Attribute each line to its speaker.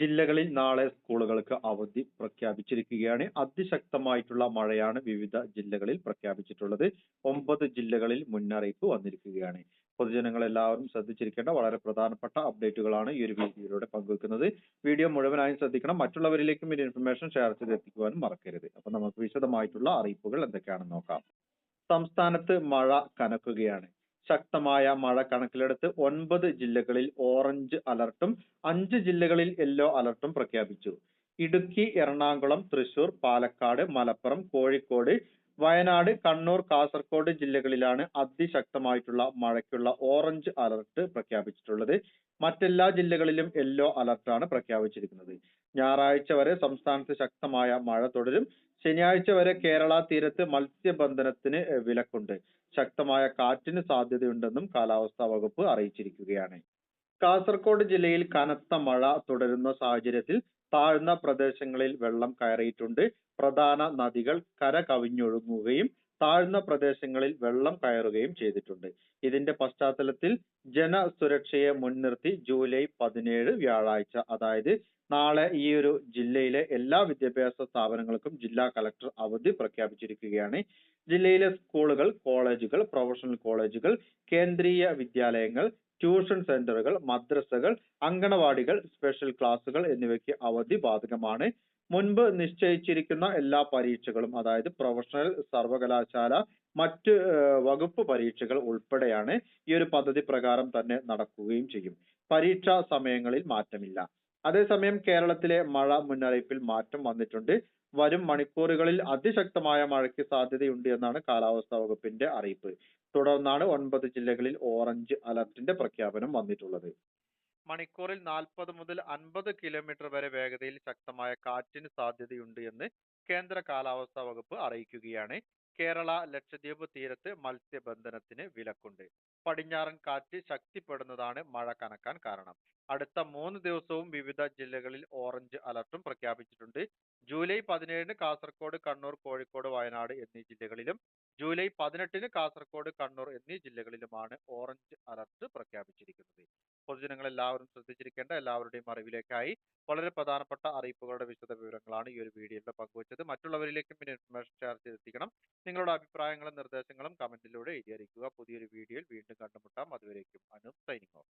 Speaker 1: ജില്ലകളിൽ നാളെ സ്കൂളുകൾക്ക് അവധി പ്രഖ്യാപിച്ചിരിക്കുകയാണ്. അതിശക്തമായിട്ടുള്ള മഴയാണ് വിവിധ ജില്ലകളിൽ പ്രഖ്യാപിച്ചിട്ടുള്ളത്. ഒമ്പത് ജില്ലകളിൽ മുന്നറിയിപ്പ് വന്നിരിക്കുകയാണ്. പൊതുജനങ്ങൾ എല്ലാവരും ശ്രദ്ധിച്ചിരിക്കേണ്ട വളരെ പ്രധാനപ്പെട്ട അപ്ഡേറ്റുകളാണ് ഈ ഒരു വീഡിയോയിലൂടെ പങ്കുവെക്കുന്നത്. വീഡിയോ മുഴുവനായും ശ്രദ്ധിക്കണം. മറ്റുള്ളവരിലേക്കും ഈ ഇൻഫർമേഷൻ ഷെയർ ചെയ്ത് എത്തിക്കുവാനും മറക്കരുത്. അപ്പൊ നമുക്ക് വിശദമായിട്ടുള്ള അറിയിപ്പുകൾ എന്തൊക്കെയാണെന്ന് നോക്കാം. സംസ്ഥാനത്ത് മഴ കനക്കുകയാണ്. ശക്തമായ മഴ കണക്കിലെടുത്ത് ഒൻപത് ജില്ലകളിൽ ഓറഞ്ച് അലർട്ടും അഞ്ച് ജില്ലകളിൽ യെല്ലോ അലർട്ടും പ്രഖ്യാപിച്ചു. ഇടുക്കി എറണാകുളം തൃശൂർ പാലക്കാട് മലപ്പുറം കോഴിക്കോട് വയനാട് കണ്ണൂർ കാസർഗോഡ് ജില്ലകളിലാണ് അതിശക്തമായിട്ടുള്ള മഴയ്ക്കുള്ള ഓറഞ്ച് അലർട്ട് പ്രഖ്യാപിച്ചിട്ടുള്ളത്. മറ്റെല്ലാ ജില്ലകളിലും യെല്ലോ അലർട്ടാണ് പ്രഖ്യാപിച്ചിരിക്കുന്നത്. ഞായറാഴ്ച വരെ സംസ്ഥാനത്ത് ശക്തമായ മഴ തുടരും. ശനിയാഴ്ച വരെ കേരള തീരത്ത് മത്സ്യബന്ധനത്തിന് വിലക്കുണ്ട്. ശക്തമായ കാറ്റിന് സാധ്യതയുണ്ടെന്നും കാലാവസ്ഥാ വകുപ്പ് അറിയിച്ചിരിക്കുകയാണ്. കാസർഗോഡ് ജില്ലയിൽ കനത്ത മഴ തുടരുന്ന സാഹചര്യത്തിൽ താഴ്ന്ന പ്രദേശങ്ങളിൽ വെള്ളം കയറിയിട്ടുണ്ട്. പ്രധാന നദികൾ കര കവിഞ്ഞൊഴുകുകയും താഴ്ന്ന പ്രദേശങ്ങളിൽ വെള്ളം കയറുകയും ചെയ്തിട്ടുണ്ട്. ഇതിന്റെ പശ്ചാത്തലത്തിൽ ജനസുരക്ഷയെ മുൻനിർത്തി ജൂലൈ പതിനേഴ് വ്യാഴാഴ്ച അതായത് നാളെ ഈ ഒരു ജില്ലയിലെ എല്ലാ വിദ്യാഭ്യാസ സ്ഥാപനങ്ങൾക്കും ജില്ലാ കലക്ടർ അവധി പ്രഖ്യാപിച്ചിരിക്കുകയാണ്. ജില്ലയിലെ സ്കൂളുകൾ കോളേജുകൾ പ്രൊഫഷണൽ കോളേജുകൾ കേന്ദ്രീയ വിദ്യാലയങ്ങൾ ട്യൂഷൻ സെന്ററുകൾ മദ്രസകൾ അങ്കണവാടികൾ സ്പെഷ്യൽ ക്ലാസുകൾ എന്നിവയ്ക്ക് അവധി ബാധകമാണ്. മുൻപ് നിശ്ചയിച്ചിരിക്കുന്ന എല്ലാ പരീക്ഷകളും അതായത് പ്രൊഫഷണൽ സർവകലാശാല മറ്റ് വകുപ്പ് പരീക്ഷകൾ ഉൾപ്പെടെയാണ് ഈ ഒരു പദ്ധതി പ്രകാരം തന്നെ നടക്കുകയും ചെയ്യും. പരീക്ഷാ സമയങ്ങളിൽ മാറ്റമില്ല. അതേസമയം കേരളത്തിലെ മഴ മുന്നറിയിപ്പിൽ മാറ്റം വന്നിട്ടുണ്ട്. വരും മണിക്കൂറുകളിൽ അതിശക്തമായ മഴയ്ക്ക് സാധ്യതയുണ്ട് എന്നാണ് കാലാവസ്ഥാ വകുപ്പിന്റെ അറിയിപ്പ്. തുടർന്നാണ് ഒൻപത് ജില്ലകളിൽ ഓറഞ്ച് അലർട്ടിന്റെ പ്രഖ്യാപനം വന്നിട്ടുള്ളത്. മണിക്കൂറിൽ നാൽപ്പത് മുതൽ അൻപത് കിലോമീറ്റർ വരെ വേഗതയിൽ ശക്തമായ കാറ്റിന് സാധ്യതയുണ്ട് എന്ന് കേന്ദ്ര കാലാവസ്ഥാ വകുപ്പ് അറിയിക്കുകയാണ്. കേരള ലക്ഷദ്വീപ് തീരത്ത് മത്സ്യബന്ധനത്തിന് വിലക്കുണ്ട്. പടിഞ്ഞാറൻ കാറ്റ് ശക്തിപ്പെടുന്നതാണ് മഴ കനക്കാൻ കാരണം. അടുത്ത മൂന്ന് ദിവസവും വിവിധ ജില്ലകളിൽ ഓറഞ്ച് അലർട്ടും പ്രഖ്യാപിച്ചിട്ടുണ്ട്. ജൂലൈ പതിനേഴിന് കാസർഗോഡ് കണ്ണൂർ കോഴിക്കോട് വയനാട് എന്നീ ജില്ലകളിലും ജൂലൈ പതിനെട്ടിന് കാസർഗോഡ് കണ്ണൂർ എന്നീ ജില്ലകളിലുമാണ് ഓറഞ്ച് അലർട്ട് പ്രഖ്യാപിച്ചിരിക്കുന്നത്. പൊതുജനങ്ങൾ എല്ലാവരും ശ്രദ്ധിച്ചിരിക്കേണ്ട എല്ലാവരുടെയും അറിവിലേക്കായി വളരെ പ്രധാനപ്പെട്ട അറിയിപ്പുകളുടെ വിശദ വിവരങ്ങളാണ് ഈ ഒരു വീഡിയോയിൽ പങ്കുവച്ചത്. മറ്റുള്ളവരിലേക്കും പിന്നെ ഇൻഫർമേഷൻ ഷെയർ ചെയ്തെത്തിക്കണം. നിങ്ങളുടെ അഭിപ്രായങ്ങളും നിർദ്ദേശങ്ങളും കമന്റിലൂടെ എഴുതി അറിയിക്കുക. പുതിയൊരു വീഡിയോയിൽ വീണ്ടും കണ്ടുമുട്ടാം. അതുവരേക്കും അനു സൈനിങ് ഓഫ്.